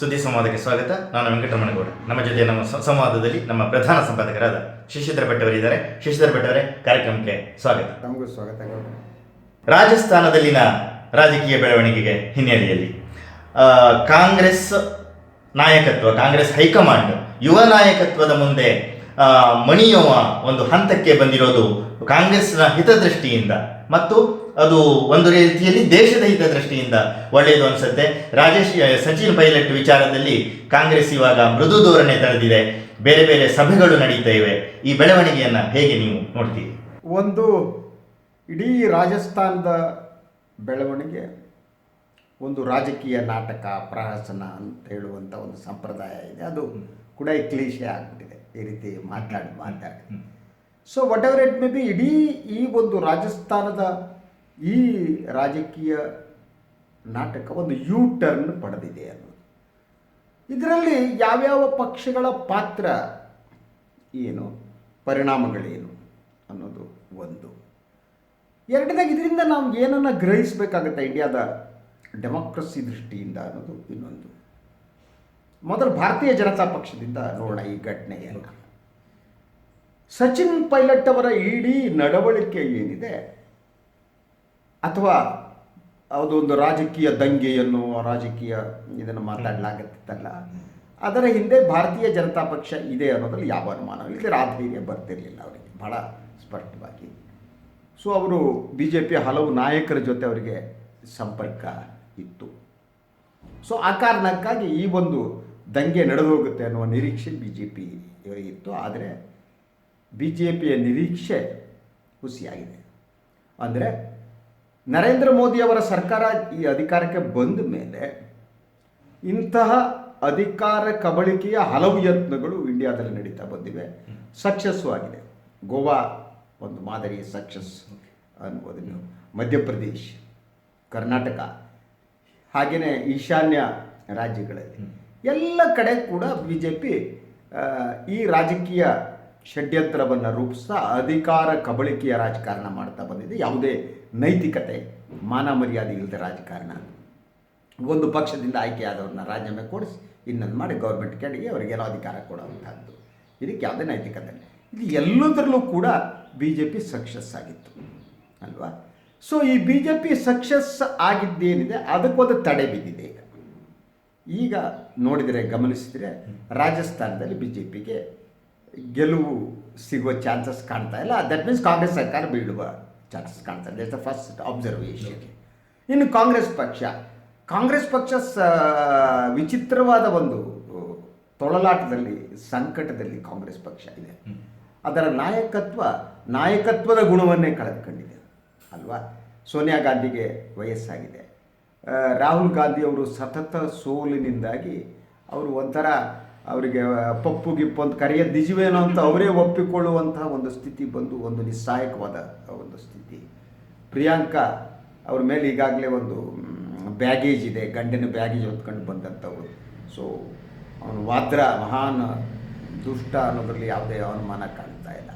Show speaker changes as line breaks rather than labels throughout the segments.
ಸುದ್ದಿ ಸಂವಾದಕ್ಕೆ ಸ್ವಾಗತ. ನಾನು ವೆಂಕಟರಮಣಗೌಡ. ನಮ್ಮ ಜೊತೆ ನಮ್ಮ ಸಂವಾದದಲ್ಲಿ ನಮ್ಮ ಪ್ರಧಾನ ಸಂಪಾದಕರಾದ ಶಶಿಧರ ಭಟ್ ಅವರಿದ್ದಾರೆ. ಶಶಿಧರ ಭಟ್ಟವರೇ ಕಾರ್ಯಕ್ರಮಕ್ಕೆ ಸ್ವಾಗತ.
ನಮಗೂ ಸ್ವಾಗತ
ರಾಜಸ್ಥಾನದಲ್ಲಿನ ರಾಜಕೀಯ ಬೆಳವಣಿಗೆಗೆ ಹಿನ್ನೆಲೆಯಲ್ಲಿ ಕಾಂಗ್ರೆಸ್ ನಾಯಕತ್ವ ಕಾಂಗ್ರೆಸ್ ಹೈಕಮಾಂಡ್ ಯುವ ನಾಯಕತ್ವದ ಮುಂದೆ ಮಣಿಯುವ ಒಂದು ಹಂತಕ್ಕೆ ಬಂದಿರೋದು ಕಾಂಗ್ರೆಸ್ನ ಹಿತದೃಷ್ಟಿಯಿಂದ. ಮತ್ತು ಅದು ಒಂದು ರೀತಿಯಲ್ಲಿ ದೇಶದ ಹಿತದೃಷ್ಟಿಯಿಂದ ಒಳ್ಳೆಯದು ಅನಿಸುತ್ತೆ. ರಾಜೇಶ್ ಸಚಿನ್ ಪೈಲಟ್ ವಿಚಾರದಲ್ಲಿ ಕಾಂಗ್ರೆಸ್ ಇವಾಗ ಮೃದು ಧೋರಣೆ ತಳೆದಿದೆ. ಬೇರೆ ಬೇರೆ ಸಭೆಗಳು ನಡೀತಾ ಇವೆ. ಈ ಬೆಳವಣಿಗೆಯನ್ನ ಹೇಗೆ ನೀವು ನೋಡ್ತೀರಿ?
ಒಂದು ಇಡೀ ರಾಜಸ್ಥಾನದ ಬೆಳವಣಿಗೆ, ಒಂದು ರಾಜಕೀಯ ನಾಟಕ, ಪ್ರಹಸನ ಅಂತ ಹೇಳುವಂಥ ಒಂದು ಸಂಪ್ರದಾಯ ಇದೆ. ಅದು ಕೂಡ ಕ್ಲೀಶೆ ಆಗ್ಬಿಟ್ಟಿದೆ. ಈ ರೀತಿ ಮಾತಾಡಿ ಮಾತಾಡಿ so whatever it may be ಇಡೀ ಈ ಒಂದು ರಾಜಸ್ಥಾನದ ಈ ರಾಜಕೀಯ ನಾಟಕ ಒಂದು ಯು ಟರ್ನ್ ಪಡೆದಿದೆ ಅನ್ನೋದು. ಇದರಲ್ಲಿ ಯಾವ್ಯಾವ ಪಕ್ಷಗಳ ಪಾತ್ರ ಏನು ಪರಿಣಾಮಗಳೇನು ಅನ್ನೋದು ಒಂದು. ಎರಡನೇದಾಗಿ ಇದರಿಂದ ನಾವು ಏನನ್ನು ಗ್ರಹಿಸಬೇಕಾಗುತ್ತೆ ಇಂಡಿಯಾದ ಡೆಮೋಕ್ರಸಿ ದೃಷ್ಟಿಯಿಂದ ಅನ್ನೋದು ಇನ್ನೊಂದು. ಮೊದಲು ಭಾರತೀಯ ಜನತಾ ಪಕ್ಷದಿಂದ ನೋಡೋಣ ಈ ಘಟನೆಯನ್ನು ಸಚಿನ್ ಪೈಲಟ್ ಅವರ ಇಡೀ ನಡವಳಿಕೆ ಏನಿದೆ? ಅಥವಾ ಅದೊಂದು ರಾಜಕೀಯ ದಂಗೆಯನ್ನು, ರಾಜಕೀಯ ಇದನ್ನು ಮಾತಾಡಲಾಗತ್ತಲ್ಲ ಅದರ ಹಿಂದೆ ಭಾರತೀಯ ಜನತಾ ಪಕ್ಷ ಇದೆ ಅನ್ನೋದ್ರಲ್ಲಿ ಯಾವ ಅನುಮಾನ ಇಲ್ಲದೆ ರಾಧೈರ್ಯ ಬರ್ತಿರಲಿಲ್ಲ ಅವರಿಗೆ. ಬಹಳ ಸ್ಪಷ್ಟವಾಗಿ. ಸೊ ಅವರು ಬಿ ಜೆ ಪಿಯ ಹಲವು ನಾಯಕರ ಜೊತೆ ಅವರಿಗೆ ಸಂಪರ್ಕ ಇತ್ತು. ಸೊ ಆ ಕಾರಣಕ್ಕಾಗಿ ಈ ಒಂದು ದಂಗೆ ನಡೆದೋಗುತ್ತೆ ಅನ್ನುವ ನಿರೀಕ್ಷೆ ಬಿ ಜೆ ಪಿ ಇತ್ತು. ಆದರೆ ಬಿ ಜೆ ಪಿಯ ನಿರೀಕ್ಷೆ ಹುಸಿಯಾಗಿದೆ. ಅಂದರೆ ನರೇಂದ್ರ ಮೋದಿಯವರ ಸರ್ಕಾರ ಈ ಅಧಿಕಾರಕ್ಕೆ ಬಂದ ಮೇಲೆ ಇಂತಹ ಅಧಿಕಾರ ಕಬಳಿಕೆಯ ಹಲವು ಯತ್ನಗಳು ಇಂಡಿಯಾದಲ್ಲಿ ನಡೀತಾ ಬಂದಿವೆ. ಸಕ್ಸಸ್ಸು ಆಗಿದೆ. ಗೋವಾ ಒಂದು ಮಾದರಿ ಸಕ್ಸಸ್ ಅನ್ಬೋದು ನೀವು ಮಧ್ಯಪ್ರದೇಶ್, ಕರ್ನಾಟಕ ಹಾಗೆಯೇ ಈಶಾನ್ಯ ರಾಜ್ಯಗಳಲ್ಲಿ. ಎಲ್ಲ ಕಡೆ ಕೂಡ ಬಿ ಜೆ ಪಿ ಈ ರಾಜಕೀಯ ಷಡ್ಯಂತ್ರವನ್ನು ರೂಪಿಸ್ತಾ ಅಧಿಕಾರ ಕಬಳಿಕೆಯ ರಾಜಕಾರಣ ಮಾಡ್ತಾ ಬಂದಿದೆ. ಯಾವುದೇ ನೈತಿಕತೆ, ಮಾನ ಮರ್ಯಾದೆ ಇಲ್ಲದ ರಾಜಕಾರಣ. ಒಂದು ಪಕ್ಷದಿಂದ ಆಯ್ಕೆಯಾದವ್ರನ್ನ ರಾಜೀನಾಮೆ ಕೊಡಿಸಿ, ಇನ್ನೊಂದು ಮಾಡಿ ಗೌರ್ಮೆಂಟ್ ಕಡೆಗೆ ಅವರಿಗೆಲ್ಲ ಅಧಿಕಾರ ಕೊಡುವಂಥದ್ದು ಇದಕ್ಕೆ ಯಾವುದೇ ನೈತಿಕತೆ. ಇದು ಎಲ್ಲದರಲ್ಲೂ ಕೂಡ ಬಿ ಜೆ ಪಿ ಸಕ್ಸಸ್ ಆಗಿತ್ತು. ಅಲ್ವಾ? ಸೊ ಈ ಬಿ ಜೆ ಪಿ ಸಕ್ಸಸ್ ಆಗಿದ್ದೇನಿದೆ, ಅದಕ್ಕೊಂದು ತಡೆ ಬಿದ್ದಿದೆ. ಈಗ ನೋಡಿದರೆ ಗಮನಿಸಿದರೆ ರಾಜಸ್ಥಾನದಲ್ಲಿ ಬಿ ಜೆ ಪಿಗೆ ಗೆಲುವು ಸಿಗುವ ಚಾನ್ಸಸ್ ಕಾಣ್ತಾ ಇಲ್ಲ. ದಟ್ ಮೀನ್ಸ್ ಕಾಂಗ್ರೆಸ್ ಸರ್ಕಾರ ಬೀಳುವ ಚಾನ್ಸಸ್ ಕಾಣ್ತಾ ಇದೆ. ದ ಫಸ್ಟ್ ಅಬ್ಸರ್ವೇಷನ್ ಇನ್ನು ಕಾಂಗ್ರೆಸ್ ಪಕ್ಷ. ಕಾಂಗ್ರೆಸ್ ಪಕ್ಷ ಸ ವಿಚಿತ್ರವಾದ ಒಂದು ತೊಳಲಾಟದಲ್ಲಿ ಸಂಕಟದಲ್ಲಿ ಕಾಂಗ್ರೆಸ್ ಪಕ್ಷ ಇದೆ. ಅದರ ನಾಯಕತ್ವ ನಾಯಕತ್ವದ ಗುಣವನ್ನೇ ಕಳೆದುಕೊಂಡಿದೆ. ಅಲ್ವಾ? ಸೋನಿಯಾ ಗಾಂಧಿಗೆ ವಯಸ್ಸಾಗಿದೆ. ರಾಹುಲ್ ಗಾಂಧಿಯವರು ಸತತ ಸೋಲಿನಿಂದಾಗಿ ಅವರು ಒಂಥರ ಅವರಿಗೆ ಪಪ್ಪು ಗಿಪ್ಪು ಅಂತ ಕರೆಯ ನಿಜವೇನೋ ಅಂತ ಅವರೇ ಒಪ್ಪಿಕೊಳ್ಳುವಂತಹ ಒಂದು ಸ್ಥಿತಿ ಬಂದು ಒಂದು ನಿಸ್ಸಹಾಯಕವಾದ ಒಂದು ಸ್ಥಿತಿ. ಪ್ರಿಯಾಂಕಾ ಅವ್ರ ಮೇಲೆ ಈಗಾಗಲೇ ಒಂದು ಬ್ಯಾಗೇಜ್ ಇದೆ, ಗಂಡಿನ ಬ್ಯಾಗೇಜ್ ಹೊತ್ಕೊಂಡು ಬಂದಂಥವ್ರು. ಸೊ ಅವನು ವಾದ್ರ, ಮಹಾನ್, ದುಷ್ಟ ಅನ್ನೋದ್ರಲ್ಲಿ ಯಾವುದೇ ಅನುಮಾನ ಕಾಣ್ತಾ ಇಲ್ಲ.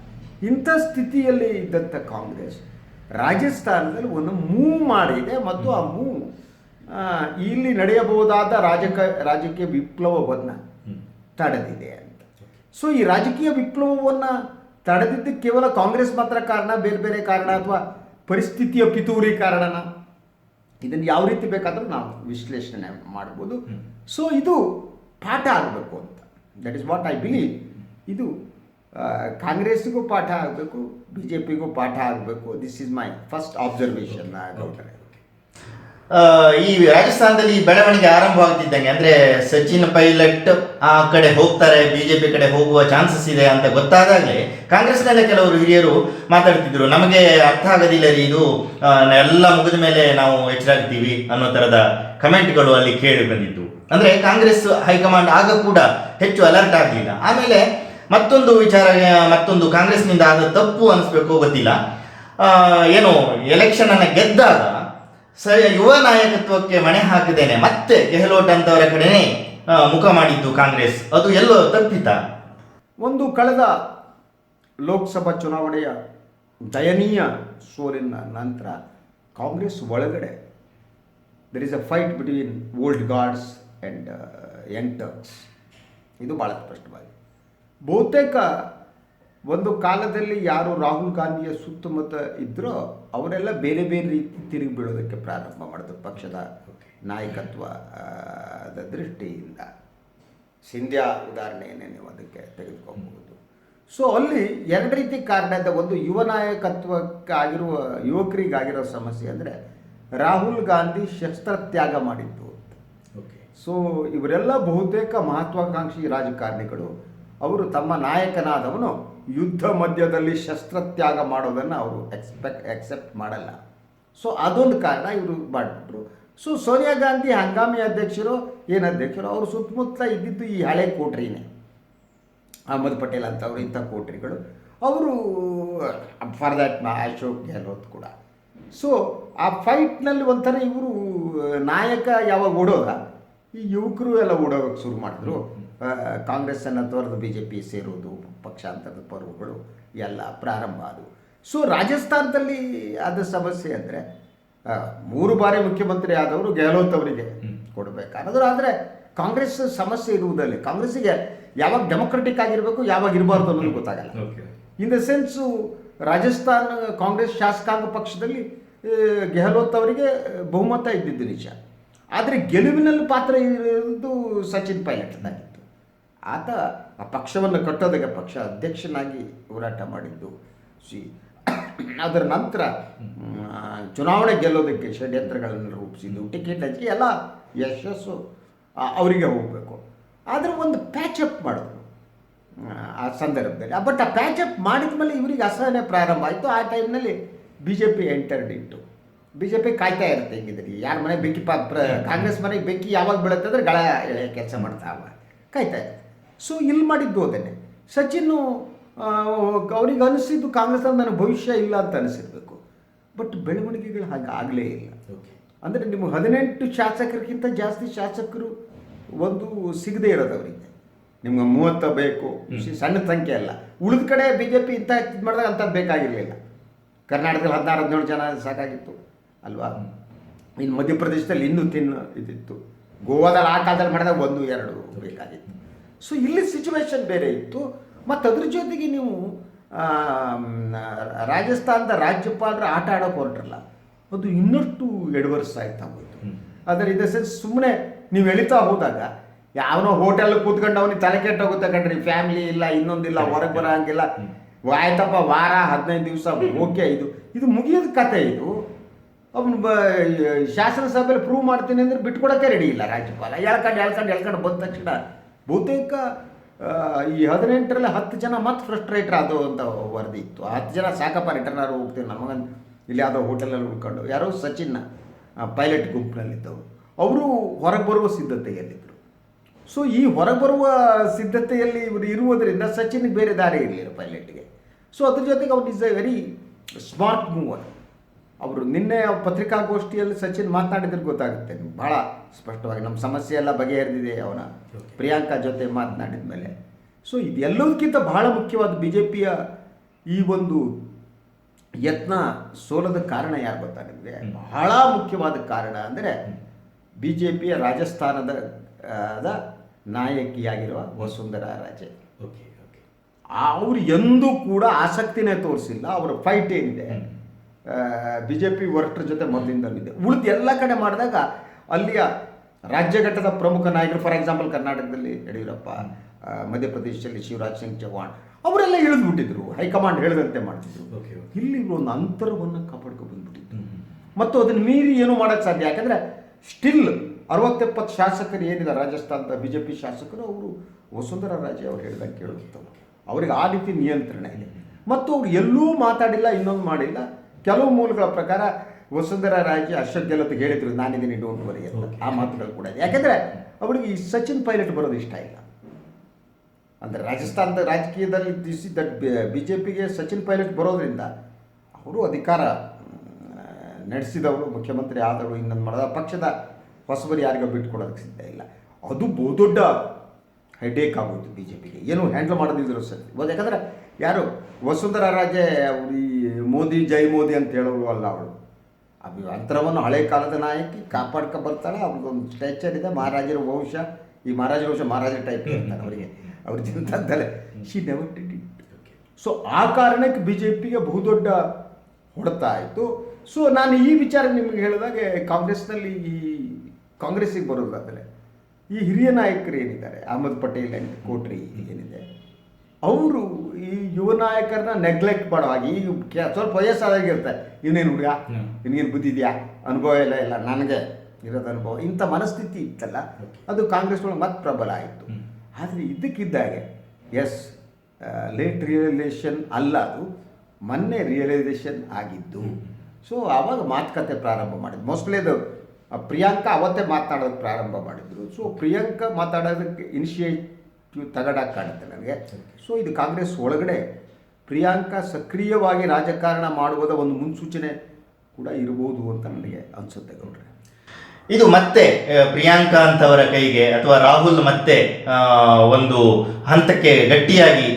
ಇಂಥ ಸ್ಥಿತಿಯಲ್ಲಿ ಇದ್ದಂಥ ಕಾಂಗ್ರೆಸ್ ರಾಜಸ್ಥಾನದಲ್ಲಿ ಒಂದು ಮೂವ್ ಮಾಡಿದೆ ಮತ್ತು ಆ ಮೂವ್ ಇಲ್ಲಿ ನಡೆಯಬಹುದಾದ ರಾಜಕ ರಾಜಕೀಯ ವಿಪ್ಲವವನ್ನು ತಡೆದಿದೆ ಅಂತ. ಸೊ ಈ ರಾಜಕೀಯ ವಿಪ್ಲವವನ್ನು ತಡೆದಿದ್ದು ಕೇವಲ ಕಾಂಗ್ರೆಸ್ ಮಾತ್ರ ಕಾರಣ ಬೇರೆ ಬೇರೆ ಕಾರಣ ಅಥವಾ ಪರಿಸ್ಥಿತಿಯ ಪಿತೂರಿ ಕಾರಣನ? ಇದನ್ನು ಯಾವ ರೀತಿ ಬೇಕಾದರೂ ನಾವು ವಿಶ್ಲೇಷಣೆ ಮಾಡ್ಬೋದು. ಸೊ ಇದು ಪಾಠ ಆಗಬೇಕು ಅಂತ. That is what I believe ಇದು ಕಾಂಗ್ರೆಸ್ಗೂ ಪಾಠ ಆಗಬೇಕು ಬಿ ಜೆ ಪಿಗೂ ಪಾಠ ಆಗಬೇಕು. This is my first observation ಗೌಡ್ರೆ.
ಈ ರಾಜಸ್ಥಾನದಲ್ಲಿ ಬೆಳವಣಿಗೆ ಆರಂಭವಾಗ್ತಿದ್ದಂಗೆ, ಅಂದ್ರೆ ಸಚಿನ್ ಪೈಲಟ್ ಆ ಕಡೆ ಹೋಗ್ತಾರೆ, ಬಿಜೆಪಿ ಕಡೆ ಹೋಗುವ ಚಾನ್ಸಸ್ ಇದೆ ಅಂತ ಗೊತ್ತಾದಾಗಲೇ ಕಾಂಗ್ರೆಸ್ನಲ್ಲೇ ಕೆಲವರು ಹಿರಿಯರು ಮಾತಾಡ್ತಿದ್ರು, ನಮಗೆ ಅರ್ಥ ಆಗೋದಿಲ್ಲ ರೀ ಇದು ಎಲ್ಲ ಮುಗಿದ ಮೇಲೆ ನಾವು ಎಚ್ಚರಾಗ್ತೀವಿ ಅನ್ನೋ ತರದ ಕಮೆಂಟ್ಗಳು ಅಲ್ಲಿ ಕೇಳಿ ಬಂದಿತ್ತು ಅಂದ್ರೆ ಕಾಂಗ್ರೆಸ್ ಹೈಕಮಾಂಡ್ ಆಗ ಕೂಡ ಹೆಚ್ಚು ಅಲರ್ಟ್ ಆಗಲಿಲ್ಲ. ಆಮೇಲೆ ಮತ್ತೊಂದು ವಿಚಾರ, ಮತ್ತೊಂದು ಕಾಂಗ್ರೆಸ್ನಿಂದ ಆದ ತಪ್ಪು ಅನಿಸ್ಬೇಕು ಗೊತ್ತಿಲ್ಲ. ಏನು ಎಲೆಕ್ಷನ್ ಅನ್ನ ಗೆದ್ದಾಗ ಸ ಯುವ ನಾಯಕತ್ವಕ್ಕೆ ಮಣೆ ಹಾಕಿದ್ದೇನೆ. ಮತ್ತೆ ಗೆಹ್ಲೋಟ್ ಅಂತವರ ಕಡೆನೆ ಮುಖ ಮಾಡಿದ್ದು ಕಾಂಗ್ರೆಸ್. ಅದು ಎಲ್ಲೋ ತಪ್ಪಿತ?
ಒಂದು ಕಳೆದ ಲೋಕಸಭಾ ಚುನಾವಣೆಯ ದಯನೀಯ ಸೋಲಿನ ನಂತರ ಕಾಂಗ್ರೆಸ್ ಒಳಗಡೆ there is a fight between old guards and young Turks ಇದು ಭಾಳ ಸ್ಪಷ್ಟವಾಗಿ ಬಹುತೇಕ ಒಂದು ಕಾಲದಲ್ಲಿ ಯಾರು ರಾಹುಲ್ ಗಾಂಧಿಯ ಸುತ್ತಮುತ್ತ ಇದ್ದರೋ ಅವರೆಲ್ಲ ಬೇರೆ ಬೇರೆ ರೀತಿ ತಿರುಗಿ ಬೀಳೋದಕ್ಕೆ ಪ್ರಾರಂಭ ಮಾಡಿದ್ರು ಪಕ್ಷದ ನಾಯಕತ್ವದ ದೃಷ್ಟಿಯಿಂದ. ಸಿಂಧ್ಯಾ ಉದಾಹರಣೆಯನ್ನೇ ನೀವು ಅದಕ್ಕೆ ತೆಗೆದುಕೊಬಹುದು ಸೊ ಅಲ್ಲಿ ಎರಡು ರೀತಿ ಕಾರಣ ಇದೆ. ಒಂದು ಯುವ ನಾಯಕತ್ವಕ್ಕಾಗಿರುವ ಯುವಕರಿಗಾಗಿರೋ ಸಮಸ್ಯೆ ಅಂದರೆ ರಾಹುಲ್ ಗಾಂಧಿ ಶಸ್ತ್ರತ್ಯಾಗ ಮಾಡಿದ್ದು
ಓಕೆ
ಸೊ ಇವರೆಲ್ಲ ಬಹುತೇಕ ಮಹತ್ವಾಕಾಂಕ್ಷಿ ರಾಜಕಾರಣಿಗಳು. ಅವರು ತಮ್ಮ ನಾಯಕನಾದವನು ಯುದ್ಧ ಮಧ್ಯದಲ್ಲಿ ಶಸ್ತ್ರತ್ಯಾಗ ಮಾಡೋದನ್ನು ಅವರು ಎಕ್ಸ್ಪೆಕ್ಟ್ ಎಕ್ಸೆಪ್ಟ್ ಮಾಡಲ್ಲ. ಸೊ ಅದೊಂದು ಕಾರಣ ಇವರು ಮಾಡಿಬಿಟ್ರು. ಸೊ ಸೋನಿಯಾ ಗಾಂಧಿ ಹಂಗಾಮಿ ಅಧ್ಯಕ್ಷರು, ಏನು ಅಧ್ಯಕ್ಷರು? ಅವರು ಸುತ್ತಮುತ್ತ ಇದ್ದಿದ್ದು ಈ ಹಳೆ ಕೋಟ್ರಿನೇ. ಅಹಮದ್ ಪಟೇಲ್ ಅಂತವ್ರು ಇಂಥ ಕೋಟ್ರಿಗಳು. ಅವರು, ಫಾರ್ ದ್ಯಾಟ್ ಅಶೋಕ್ ಗೆಹ್ಲೋತ್ ಕೂಡ. ಸೊ ಆ ಫೈಟ್ನಲ್ಲಿ ಒಂಥರ ಇವರು, ನಾಯಕ ಯಾವಾಗ ಓಡೋದ? ಈ ಯುವಕರು ಎಲ್ಲ ಓಡೋಗಕ್ಕೆ ಶುರು ಮಾಡಿದ್ರು. ಕಾಂಗ್ರೆಸ್ಸನ್ನು ತೊರೆದು ಬಿ ಜೆ ಪಿ ಸೇರೋದು ಪಕ್ಷಾಂತರದ ಪರ್ವಗಳು ಎಲ್ಲ ಪ್ರಾರಂಭ ಆದವು ಸೊ ರಾಜಸ್ಥಾನದಲ್ಲಿ ಆದ ಸಮಸ್ಯೆ ಅಂದರೆ ಮೂರು ಬಾರಿ ಮುಖ್ಯಮಂತ್ರಿ ಆದವರು ಗೆಹ್ಲೋತ್ ಅವರಿಗೆ ಕೊಡಬೇಕಾದ್ರೂ ಆದರೆ ಕಾಂಗ್ರೆಸ್ ಸಮಸ್ಯೆ ಇರುವುದಲ್ಲಿ ಕಾಂಗ್ರೆಸ್ಸಿಗೆ ಯಾವಾಗ ಡೆಮೊಕ್ರೆಟಿಕ್ ಆಗಿರಬೇಕು ಯಾವಾಗ ಇರಬಾರ್ದು ಅನ್ನೋದು ಗೊತ್ತಾಗಲ್ಲ. In the sense Rajasthan Congress ಶಾಸಕಾಂಗ ಪಕ್ಷದಲ್ಲಿ ಗೆಹ್ಲೋತ್ ಅವರಿಗೆ ಬಹುಮತ ಇದ್ದಿದ್ದು ನಿಜ. ಆದರೆ ಗೆಲುವಿನಲ್ಲಿ ಪಾತ್ರ ಇರೋದು ಸಚಿನ್ ಪೈಲಟ್ದಾಗಿತ್ತು ಆತ ಆ ಪಕ್ಷವನ್ನು ಕಟ್ಟೋದಕ್ಕೆ ಪಕ್ಷ ಅಧ್ಯಕ್ಷನಾಗಿ ಹೋರಾಟ ಮಾಡಿದ್ದು. ಸಿ, ಅದರ ನಂತರ ಚುನಾವಣೆ ಗೆಲ್ಲೋದಕ್ಕೆ ಷಡ್ಯಂತ್ರಗಳನ್ನು ರೂಪಿಸಿದ್ದು, ಟಿಕೆಟ್ ಹಚ್ಚಿ ಎಲ್ಲ ಯಶಸ್ಸು ಅವರಿಗೆ ಹೋಗಬೇಕು. ಆದರೆ ಒಂದು ಪ್ಯಾಚಪ್ ಮಾಡಿದ್ರು, ಆ ಸಂದರ್ಭದಲ್ಲಿ. ಬಟ್ ಆ ಪ್ಯಾಚಪ್ ಮಾಡಿದ ಮೇಲೆ ಇವರಿಗೆ ಅಸಹನೆ ಪ್ರಾರಂಭ ಆಯಿತು. ಆ ಟೈಮ್ನಲ್ಲಿ ಬಿ ಜೆ ಪಿ ಎಂಟರ್ಡ್ ಇತ್ತು ಬಿ ಜೆ ಪಿ ಕಾಯ್ತಾ ಇರುತ್ತೆ, ಹೆಂಗಿದ್ರಿ. ಯಾರ ಮನೆ ಬೆಂಕಿ ಪಾ ಕಾಂಗ್ರೆಸ್ ಮನೆಗೆ ಬೆಂಕಿ ಯಾವಾಗ ಬೀಳುತ್ತೆ ಅಂದರೆ ಗಳ ಎಳೆಯ ಕೆಲಸ ಮಾಡ್ತಾವ ಕಾಯ್ತಾ ಇರುತ್ತೆ ಸೊ ಇಲ್ಲಿ ಮಾಡಿದ್ದು ಅದನ್ನೇ ಸಚಿನ್ನು ಅವ್ರಿಗೆ ಅನಿಸಿದ್ದು ಕಾಂಗ್ರೆಸ್ ನನಗೆ ಭವಿಷ್ಯ ಇಲ್ಲ ಅಂತ ಅನಿಸಿರ್ಬೇಕು. ಬಟ್ ಬೆಳವಣಿಗೆಗಳು ಹಾಗೆ ಆಗಲೇ ಇಲ್ಲ.
ಓಕೆ
ಅಂದರೆ ನಿಮ್ಮ ಹದಿನೆಂಟು ಶಾಸಕರಿಗಿಂತ ಜಾಸ್ತಿ ಶಾಸಕರು ಒಂದು ಸಿಗದೇ ಇರೋದು ಅವರಿಗೆ ನಿಮ್ಗೆ ಮೂವತ್ತ ಬೇಕು. ಸಣ್ಣ ಸಂಖ್ಯೆ ಅಲ್ಲ. ಉಳಿದ ಕಡೆ ಬಿ ಜೆ ಪಿ ಇಂಥ ಇದು ಮಾಡಿದಾಗ ಅಂಥದ್ದು ಬೇಕಾಗಿರಲಿಲ್ಲ. ಕರ್ನಾಟಕದಲ್ಲಿ ಹದಿನಾರು ಹದಿನೇಳು ಜನ ಸಾಕಾಗಿತ್ತು ಅಲ್ವಾ? ಇನ್ನು ಮಧ್ಯಪ್ರದೇಶದಲ್ಲಿ ಇನ್ನೂ ತಿನ್ನು ಇದಿತ್ತು. ಗೋವಾದಲ್ಲಿ ಆ ಕಾಲದಲ್ಲಿ ಮಾಡಿದಾಗ ಒಂದು ಎರಡು ಬೇಕಾಗಿತ್ತು. ಸೊ ಇಲ್ಲಿ ಸಿಚುವೇಶನ್ ಬೇರೆ ಇತ್ತು. ಮತ್ತು ಅದ್ರ ಜೊತೆಗೆ ನೀವು ರಾಜಸ್ಥಾನದ ರಾಜ್ಯಪಾಲರ ಆಟ ಆಡೋಕೆ ಹೊರಟ್ರಲ್ಲ. ಅದು ಇನ್ನಷ್ಟು ಎಡವರ್ಸ್ ಆಯ್ತಾ ಹೋಯಿತು ಆದರೆ ಇದೆ ಸೆನ್ಸ್ ಸುಮ್ಮನೆ ನೀವು ಎಳಿತಾ ಹೋದಾಗ ಯಾವನೋ ಹೋಟೆಲ್ ಕೂತ್ಕೊಂಡು ಅವನಿಗೆ ತಲೆ ಕೆಟ್ಟೋಗುತ್ತೆ ಕಣ್ರಿ ಫ್ಯಾಮಿಲಿ ಇಲ್ಲ ಇನ್ನೊಂದಿಲ್ಲ ಹೊರಗೆ ಬರೋ ಹಂಗಿಲ್ಲ. ಆಯ್ತಪ್ಪ ವಾರ ಹದಿನೈದು ದಿವಸ ಓಕೆ ಇದು ಇದು ಮುಗಿಯೋದ ಕತೆ ಇದು. ಅವನು ಬ ಶಾಸನಸಭೆಯಲ್ಲಿ ಪ್ರೂವ್ ಮಾಡ್ತೀನಿ ಅಂದ್ರೆ ಬಿಟ್ಕೊಡೋಕ್ಕೆ ರೆಡಿ ಇಲ್ಲ ರಾಜ್ಯಪಾಲ. ಎಳ್ಕೊಂಡು ಎಳ್ಕೊಂಡು ಎಳ್ಕೊಂಡು ಬಂದ ತಕ್ಷಣ ಬಹುತೇಕ ಈ ಹದಿನೆಂಟರಲ್ಲಿ ಹತ್ತು ಜನ ಮತ್ತೆ ಫ್ರಸ್ಟ್ರೇಟರ್ ಆದವು ಅಂತ ವರದಿ ಇತ್ತು. ಹತ್ತು ಜನ ಸಾಕಪ್ಪ ರಿಟರ್ನಾರು ಹೋಗ್ತೀವಿ ನಮಗಂತ ಇಲ್ಲಿ ಯಾವುದೋ ಹೋಟೆಲಲ್ಲಿ ಉಳ್ಕೊಂಡು. ಯಾರೋ ಸಚಿನ್ನ ಪೈಲಟ್ ಗುಂಪಿನಲ್ಲಿದ್ದವು ಅವರು ಹೊರಗೆ ಬರುವ ಸಿದ್ಧತೆಯಲ್ಲಿದ್ದರು. ಸೊ ಈ ಹೊರಗೆ ಬರುವ ಸಿದ್ಧತೆಯಲ್ಲಿ ಇವರು ಇರುವುದರಿಂದ ಸಚಿನ್ಗೆ ಬೇರೆ ದಾರಿ ಇರಲಿಲ್ಲ ಪೈಲಟ್ಗೆ ಸೊ ಅದ್ರ ಜೊತೆಗೆ ಅವ್ರು is a very smart mover ಅವರು ನಿನ್ನೆ ಪತ್ರಿಕಾಗೋಷ್ಠಿಯಲ್ಲಿ ಸಚಿನ್ ಮಾತನಾಡಿದ್ರೆ ಗೊತ್ತಾಗುತ್ತೆ ಭಾಳ ಸ್ಪಷ್ಟವಾಗಿ ನಮ್ಮ ಸಮಸ್ಯೆ ಎಲ್ಲ ಬಗೆಹರಿದಿದೆ ಅವನ. ಪ್ರಿಯಾಂಕಾ ಜೊತೆ ಮಾತನಾಡಿದ ಮೇಲೆ. ಸೊ ಇದೆಲ್ಲದಕ್ಕಿಂತ ಬಹಳ ಮುಖ್ಯವಾದ ಬಿ ಜೆ ಪಿಯ ಈ ಒಂದು ಯತ್ನ ಸೋಲದ ಕಾರಣ ಯಾರು ಗೊತ್ತಾ ನಿಮಗೆ ಬಹಳ ಮುಖ್ಯವಾದ ಕಾರಣ ಅಂದರೆ ಬಿ ಜೆ ಪಿಯ ರಾಜಸ್ಥಾನದ ನಾಯಕಿಯಾಗಿರುವ ವಸುಂಧರಾ ರಾಜೆ.
ಓಕೆ ಓಕೆ
ಅವರು ಎಂದೂ ಕೂಡ ಆಸಕ್ತಿನೇ ತೋರಿಸಿಲ್ಲ. ಅವರ ಫೈಟ್ ಏನಿದೆ? ಬಿ ಜೆ ಪಿ ವರಿಷ್ಠರ ಜೊತೆ ಮೊದಲಿಂದಲಿದೆ ಉಳಿದ ಎಲ್ಲ ಕಡೆ ಮಾಡಿದಾಗ ಅಲ್ಲಿಯ ರಾಜ್ಯ ಘಟ್ಟದ ಪ್ರಮುಖ ನಾಯಕರು ಫಾರ್ ಎಕ್ಸಾಂಪಲ್ ಕರ್ನಾಟಕದಲ್ಲಿ ಯಡಿಯೂರಪ್ಪ ಮಧ್ಯಪ್ರದೇಶದಲ್ಲಿ ಶಿವರಾಜ್ ಸಿಂಗ್ ಚೌಹಾಣ್ ಅವರೆಲ್ಲ ಇಳಿದ್ಬಿಟ್ಟಿದ್ರು. ಹೈಕಮಾಂಡ್ ಹೇಳಿದಂತೆ ಮಾಡ್ತಿದ್ರು. ಇಲ್ಲಿ ಇವರು ಒಂದು ಅಂತರವನ್ನು ಕಾಪಾಡ್ಕೊ ಬಂದ್ಬಿಟ್ಟಿದ್ರು ಮತ್ತು ಅದನ್ನು ಮೀರಿ ಏನು ಮಾಡೋಕ್ಕೆ ಸಾಧ್ಯ? ಯಾಕಂದರೆ ಸ್ಟಿಲ್ ಅರವತ್ತೆಪ್ಪತ್ತು ಶಾಸಕರು ಏನಿಲ್ಲ ರಾಜಸ್ಥಾನದ ಬಿ ಜೆ ಪಿ ಶಾಸಕರು ಅವರು ವಸುಂಧರಾ ರಾಜೇ ಅವ್ರು ಹೇಳಿದಂಗೆ ಕೇಳುತ್ತವೆ ಅವ್ರಿಗೆ ಆ ರೀತಿ ನಿಯಂತ್ರಣ ಇದೆ. ಮತ್ತು ಅವ್ರು ಎಲ್ಲೂ ಮಾತಾಡಿಲ್ಲ ಇನ್ನೊಂದು ಮಾಡಿಲ್ಲ. ಕೆಲವು ಮೂಲಗಳ ಪ್ರಕಾರ ವಸುಂಧರ ರಾಜೆ ಅಶೋಕ್ ಗೆಹ್ಲೋತ್ ಹೇಳಿದ್ರು. ನಾನಿದ್ದೀನಿ ಡೋಂಟ್ ವರಿ ಅಂತ. ಆ ಮಾತುಗಳು ಕೂಡ ಇದೆ. ಯಾಕೆಂದರೆ ಅವರಿಗೆ ಈ ಸಚಿನ್ ಪೈಲಟ್ ಬರೋದು ಇಷ್ಟ ಇಲ್ಲ. ಅಂದರೆ ರಾಜಸ್ಥಾನದ ರಾಜಕೀಯದಲ್ಲಿ ದಿಸ್ ದಟ್ ಬಿ ಜೆ ಪಿಗೆ ಸಚಿನ್ ಪೈಲಟ್ ಬರೋದ್ರಿಂದ ಅವರು ಅಧಿಕಾರ ನಡೆಸಿದವರು ಮುಖ್ಯಮಂತ್ರಿ ಆದವರು ಇನ್ನೊಂದು ಮಾಡಿದ ಪಕ್ಷದ ಹೊಸಬರು ಯಾರಿಗೂ ಬಿಟ್ಕೊಡೋದಕ್ಕೆ ಸಿದ್ಧ ಇಲ್ಲ. ಅದು ಬಹುದೊಡ್ಡ ಹೆಡೇಕ್ ಆಗೋಯ್ತು ಬಿ ಜೆ ಪಿಗೆ ಏನು ಹ್ಯಾಂಡಲ್ ಮಾಡೋದಿದ್ರು ಸರ್. ಯಾಕಂದರೆ ಯಾರು? ವಸುಂಧರಾ ರಾಜೆ ಅವ್ರು ಈ ಮೋದಿ ಜೈ ಮೋದಿ ಅಂತ ಹೇಳೋರು ಅಲ್ಲ ಅವಳು ಅದು ಅಂತರವನ್ನು ಹಳೆ ಕಾಲದ ನಾಯಕಿ ಕಾಪಾಡ್ಕೊ ಬರ್ತಾಳೆ ಅವ್ರಿಗೊಂದು ಸ್ಟ್ರೆಚರ್ ಇದೆ. ಮಹಾರಾಜರ ವಂಶ ಈ ಮಹಾರಾಜರ ವಂಶ ಮಹಾರಾಜ ಟೈಪ್ ಇರ್ತಾರೆ ಅವರಿಗೆ. ಅವ್ರ ಚಿಂತಂತಲೇ she never did it so ಆ ಕಾರಣಕ್ಕೆ ಬಿ ಜೆ ಪಿಗೆ ಬಹುದೊಡ್ಡ ಹೊಡೆತ ಆಯಿತು ಸೊ ನಾನು ಈ ವಿಚಾರ ನಿಮಗೆ ಹೇಳಿದಾಗೆ ಕಾಂಗ್ರೆಸ್ನಲ್ಲಿ ಈ ಕಾಂಗ್ರೆಸ್ಸಿಗೆ ಬರೋದಾದರೆ ಈ ಹಿರಿಯ ನಾಯಕರು ಏನಿದ್ದಾರೆ? ಅಹಮದ್ ಪಟೇಲ್ ಆ್ಯಂಡ್ ಕೋಟ್ರಿ ಏನಿದೆ? ಅವರು ಈ ಯುವ ನಾಯಕರನ್ನ ನೆಗ್ಲೆಕ್ಟ್ ಮಾಡೋ ಹಾಗೆ ಈಗ ಕೆ- ಸ್ವಲ್ಪ ವಯಸ್ಸಾದಾಗಿರ್ತಾರೆ ಇವನೇನು ಹುಡುಗ?
ಇನ್ನೇನು
ನಿನಗೇನು ಬುದ್ಧಿ ಇದೆಯಾ ಅನುಭವ ಇಲ್ಲ ಇಲ್ಲ ನನಗೆ ಇರೋದು ಅನುಭವ. ಇಂಥ ಮನಸ್ಥಿತಿ ಇತ್ತಲ್ಲ ಅದು ಕಾಂಗ್ರೆಸ್ ಒಳಗೆ ಮತ್ತೆ ಪ್ರಬಲ ಆಯಿತು. ಆದರೆ ಇದಕ್ಕಿದ್ದಾಗೆ ಎಸ್ ಲೇಟ್ ರಿಯಲೈಸೇಷನ್ ಅಲ್ಲ ಅದು ಮೊನ್ನೆ ರಿಯಲೈಸೇಷನ್ ಆಗಿದ್ದು. ಸೊ ಆವಾಗ ಮಾತುಕತೆ ಪ್ರಾರಂಭ ಮಾಡಿದ್ದು ಮೋಸ್ಟ್ಲಿ ಅದು ಪ್ರಿಯಾಂಕಾ ಅವತ್ತೇ ಮಾತನಾಡೋದಕ್ಕೆ ಪ್ರಾರಂಭ ಮಾಡಿದ್ರು. ಸೊ ಪ್ರಿಯಾಂಕಾ ಮಾತಾಡೋದಕ್ಕೆ ಇನಿಷಿಯೇಟಿವ್ ತಗಡಾಗಿ ಕಾಣುತ್ತೆ ನನಗೆ. ಸೊ ಇದು ಕಾಂಗ್ರೆಸ್ ಒಳಗಡೆ ಪ್ರಿಯಾಂಕಾ ಸಕ್ರಿಯವಾಗಿ ರಾಜಕಾರಣ ಮಾಡುವುದ ಒಂದು ಮುನ್ಸೂಚನೆ ಕೂಡ ಇರ್ಬೋದು ಅಂತ ನನಗೆ ಅನಿಸುತ್ತೆ ಗೌಡ್ರೆ.
ಇದು ಮತ್ತೆ ಪ್ರಿಯಾಂಕಾ ಅಂತವರ ಕೈಗೆ ಅಥವಾ ರಾಹುಲ್ ಮತ್ತೆ ಒಂದು ಹಂತಕ್ಕೆ ಗಟ್ಟಿಯಾಗಿ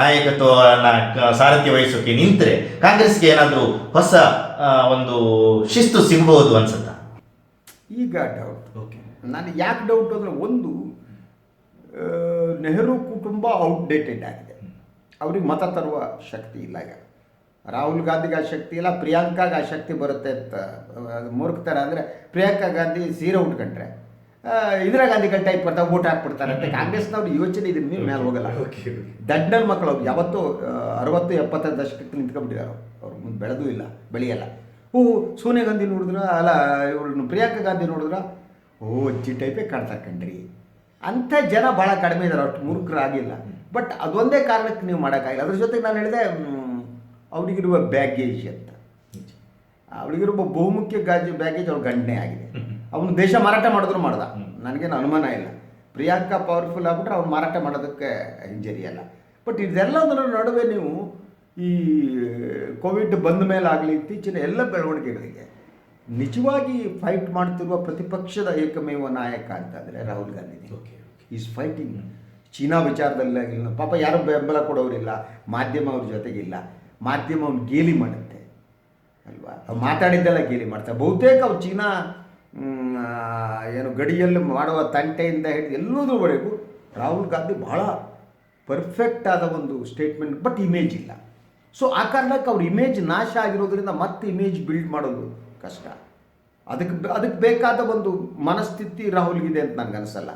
ನಾಯಕತ್ವವನ್ನು ಸಾರಥ್ಯ ವಹಿಸೋಕೆ ನಿಂತರೆ ಕಾಂಗ್ರೆಸ್ಗೆ ಏನಾದರೂ ಹೊಸ ಒಂದು ಶಿಸ್ತು ಸಿಗಬಹುದು ಅನ್ಸುತ್ತಾ?
ಈಗ ಡೌಟ್ ಓಕೆ ನಾನು ಯಾಕೆ ಡೌಟ್ ಅಂದರೆ ಒಂದು ನೆಹರು ಕುಟುಂಬ ಔಟ್ಡೇಟೆಡ್ ಆಗಿದೆ. ಅವ್ರಿಗೆ ಮತ ತರುವ ಶಕ್ತಿ ಇಲ್ಲ ಈಗ. ರಾಹುಲ್ ಗಾಂಧಿಗೆ ಆ ಶಕ್ತಿ ಇಲ್ಲ ಪ್ರಿಯಾಂಕಾಗೆ ಆ ಶಕ್ತಿ ಬರುತ್ತೆ ಅಂತ ಅದು ಮೂರ್ಖತರ ಅಂದರೆ ಪ್ರಿಯಾಂಕಾ ಗಾಂಧಿ ಸೀರೆ ಉಟ್ಕೊಂಡ್ರೆ ಇಂದಿರಾ ಗಾಂಧಿಗಳ ಟೈಪ್ ಬರ್ತಾರೆ ಓಟ್ ಹಾಕ್ಬಿಡ್ತಾರೆ ಅಂತ. ಕಾಂಗ್ರೆಸ್ನವ್ರು ಯೋಚನೆ ಇದ್ರ ಮೇಲೆ ಮೇಲೆ ಹೋಗಲ್ಲ. ದಡ್ಡನ ಮಕ್ಕಳು ಅವ್ರು ಯಾವತ್ತೂ ಅರವತ್ತು ಎಪ್ಪತ್ತರ ದಶಕಕ್ಕೆ ನಿಂತ್ಕೊಂಡ್ಬಿಟ್ಟಿದ್ದಾರೆ ಅವ್ರು. ಅವ್ರು ಮುಂದೆ ಬೆಳೆದೂ ಇಲ್ಲ ಬೆಳೆಯಲ್ಲ. ಹ್ಞೂ ಸೋನಿಯಾ ಗಾಂಧಿ ನೋಡಿದ್ರ? ಅಲ್ಲ ಇವ್ರನ್ನ ಪ್ರಿಯಾಂಕಾ ಗಾಂಧಿ ನೋಡಿದ್ರ? ಓ ಅಜ್ಜಿ ಟೈಪೇ ಕಾಣ್ತಾ ಕಣ್ರಿ. ಅಂಥ ಜನ ಭಾಳ ಕಡಿಮೆ ಇದ್ದಾರೆ ಅಷ್ಟು ಮೂರ್ಖರಾಗಿಲ್ಲ ಬಟ್ ಅದೊಂದೇ ಕಾರಣಕ್ಕೆ ನೀವು ಮಾಡೋಕ್ಕಾಗಿಲ್ಲ. ಅದ್ರ ಜೊತೆಗೆ ನಾನು ಹೇಳಿದೆ ಅವ್ರಿಗಿರುವ ಬ್ಯಾಗೇಜ್ ಅಂತ. ಅವಳಿಗಿರುವ ಬಹುಮುಖ್ಯ ಗಾಜು ಬ್ಯಾಗೇಜ್ ಅವ್ರ ಗಂಡನೇ ಆಗಿದೆ. ಅವನು ದೇಶ ಮಾರಾಟ ಮಾಡಿದ್ರು ಮಾಡ್ದ. ನನಗೇನು ಅನುಮಾನ ಇಲ್ಲ. ಪ್ರಿಯಾಂಕಾ ಪವರ್ಫುಲ್ ಆಗ್ಬಿಟ್ರೆ ಅವ್ನು ಮಾರಾಟ ಮಾಡೋದಕ್ಕೆ ಹಿಂಜರಿಯಲ್ಲ ಬಟ್ ಇದೆಲ್ಲದರ ನಡುವೆ ನೀವು ಈ ಕೋವಿಡ್ ಬಂದ ಮೇಲೆ ಆಗಲಿ, ಇತ್ತೀಚಿನ ಎಲ್ಲ ಬೆಳವಣಿಗೆಗಳಿಗೆ ನಿಜವಾಗಿ ಫೈಟ್ ಮಾಡ್ತಿರುವ ಪ್ರತಿಪಕ್ಷದ ಏಕಮೇವ ನಾಯಕ ಅಂತಂದರೆ Rahul Gandhi is fighting China ವಿಚಾರದಲ್ಲಾಗಿಲ್ಲ ಪಾಪ ಯಾರು ಬೆಂಬಲ ಕೊಡೋರಿಲ್ಲ ಮಾಧ್ಯಮ ಅವ್ರ ಜೊತೆಗಿಲ್ಲ. ಮಾಧ್ಯಮ ಅವ್ನು ಗೇಲಿ ಮಾಡುತ್ತೆ ಅಲ್ವಾ? ಅವ್ರು ಮಾತಾಡಿದ್ದೆಲ್ಲ ಗೇಲಿ ಮಾಡ್ತಾರೆ ಬಹುತೇಕ ಅವ್ರು ಚೀನಾ ಏನು ಗಡಿಯಲ್ಲಿ ಮಾಡುವ ತಂಟೆಯಿಂದ ಹಿಡಿದು ಎಲ್ಲದರವರೆಗೂ ರಾಹುಲ್ ಗಾಂಧಿ ಬಹಳ ಪರ್ಫೆಕ್ಟ್ ಆದ ಒಂದು ಸ್ಟೇಟ್ಮೆಂಟ್ ಬಟ್ ಇಮೇಜ್ ಇಲ್ಲ. ಸೊ ಆ ಕಾರಣಕ್ಕೆ ಅವ್ರ ಇಮೇಜ್ ನಾಶ ಆಗಿರೋದ್ರಿಂದ ಮತ್ತೆ ಇಮೇಜ್ ಬಿಲ್ಡ್ ಮಾಡೋದು ಕಷ್ಟ. ಅದಕ್ಕೆ ಅದಕ್ಕೆ ಬೇಕಾದ ಒಂದು ಮನಸ್ಥಿತಿ ರಾಹುಲ್ಗಿದೆ ಅಂತ ನನಗೆ ಅನಿಸಲ್ಲ.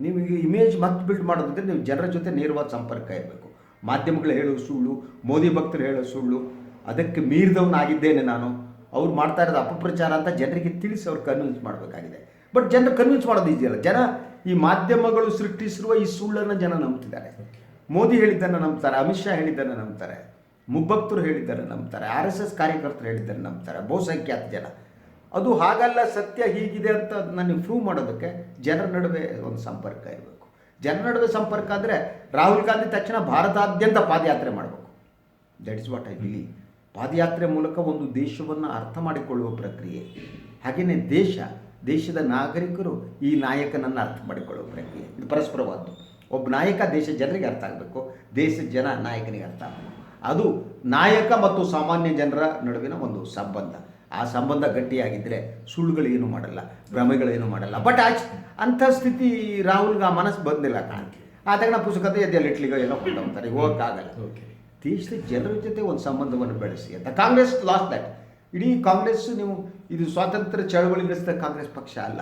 ನಿಮಗೆ ಇಮೇಜ್ ಮತ್ತೆ ಬಿಲ್ಡ್ ಮಾಡೋದಂದ್ರೆ ನೀವು ಜನರ ಜೊತೆ ನೇರವಾದ ಸಂಪರ್ಕ ಇರಬೇಕು. ಮಾಧ್ಯಮಗಳು ಹೇಳೋ ಸುಳ್ಳು, ಮೋದಿ ಭಕ್ತರು ಹೇಳೋ ಸುಳ್ಳು, ಅದಕ್ಕೆ ಮೀರಿದವನಾಗಿದ್ದೇನೆ ನಾನು. ಅವ್ರು ಮಾಡ್ತಾ ಇರೋದು ಅಪಪ್ರಚಾರ ಅಂತ ಜನರಿಗೆ ತಿಳಿಸಿ ಅವ್ರು ಕನ್ವಿನ್ಸ್ ಮಾಡಬೇಕಾಗಿದೆ. ಬಟ್ ಜನರು ಕನ್ವಿನ್ಸ್ ಮಾಡೋದು ಇದೆಯಲ್ಲ ಜನ ಈ ಮಾಧ್ಯಮಗಳು ಸೃಷ್ಟಿಸಿರುವ ಈ ಸುಳ್ಳನ್ನು ಜನ ನಂಬ್ತಿದ್ದಾರೆ. ಮೋದಿ ಹೇಳಿದ್ದನ್ನು ನಂಬ್ತಾರೆ, ಅಮಿತ್ ಶಾ ಹೇಳಿದ್ದನ್ನು ನಂಬ್ತಾರೆ. ಮುಬ್ಬಕ್ತರು ಹೇಳಿದ್ದಾರೆ, ನಂಬ್ತಾರೆ. ಆರ್ ಎಸ್ ಎಸ್ ಕಾರ್ಯಕರ್ತರು ಹೇಳಿದ್ದಾರೆ, ನಂಬ್ತಾರೆ. ಬಹುಸಂಖ್ಯಾತ ಜನ. ಅದು ಹಾಗಲ್ಲ, ಸತ್ಯ ಹೀಗಿದೆ ಅಂತ ನನಗೆ ಪ್ರೂವ್ ಮಾಡೋದಕ್ಕೆ ಜನರ ನಡುವೆ ಒಂದು ಸಂಪರ್ಕ ಇರಬೇಕು. ಜನರ ನಡುವೆ ಸಂಪರ್ಕ ಅಂದರೆ ರಾಹುಲ್ ಗಾಂಧಿ ತಕ್ಷಣ ಭಾರತಾದ್ಯಂತ ಪಾದಯಾತ್ರೆ ಮಾಡಬೇಕು. That is what I believe ಪಾದಯಾತ್ರೆ ಮೂಲಕ ಒಂದು ದೇಶವನ್ನು ಅರ್ಥ ಮಾಡಿಕೊಳ್ಳುವ ಪ್ರಕ್ರಿಯೆ. ಹಾಗೆಯೇ ದೇಶ, ದೇಶದ ನಾಗರಿಕರು ಈ ನಾಯಕನನ್ನು ಅರ್ಥ ಮಾಡಿಕೊಳ್ಳುವ ಪ್ರಕ್ರಿಯೆ. ಇದು ಪರಸ್ಪರವಾದ್ದು. ಒಬ್ಬ ನಾಯಕ ದೇಶ ಜನರಿಗೆ ಅರ್ಥ ಆಗಬೇಕು. ದೇಶದ ಜನ ನಾಯಕನಿಗೆ ಅರ್ಥ ಆಗಬೇಕು. ಅದು ನಾಯಕ ಮತ್ತು ಸಾಮಾನ್ಯ ಜನರ ನಡುವಿನ ಒಂದು ಸಂಬಂಧ. ಆ ಸಂಬಂಧ ಗಟ್ಟಿಯಾಗಿದ್ದರೆ ಸುಳ್ಳುಗಳೇನು ಮಾಡಲ್ಲ ಭ್ರಮೆಗಳೇನು ಮಾಡಲ್ಲ. ಬಟ್ ಆಚ್ ಅಂಥ ಸ್ಥಿತಿ ರಾಹುಲ್ಗೆ ಆ ಮನಸ್ಸು ಬಂದಿಲ್ಲ ಕಾಣಕ್ಕೆ ಆ ತಕ್ಷಣ ಪುಸ್ತಕತೆ ಎದ್ದೆಲ್ಲ ಇಟ್ಲಿಗೋ ಎಲ್ಲ ಕೊಟ್ಟೋಗ್ತಾರೆ ಹೋಗೋಕ್ಕಾಗಲ್ಲ. ದೇಶದ ಜನರ ಜೊತೆ ಒಂದು ಸಂಬಂಧವನ್ನು ಬೆಳೆಸಿ ಅಂತ. ಕಾಂಗ್ರೆಸ್ ಲಾಸ್ಟ್ ದಟ್ ಇಡೀ ಕಾಂಗ್ರೆಸ್ ನೀವು ಇದು ಸ್ವಾತಂತ್ರ್ಯ ಚಳವಳಿ ನಡೆಸಿದ ಕಾಂಗ್ರೆಸ್ ಪಕ್ಷ ಅಲ್ಲ.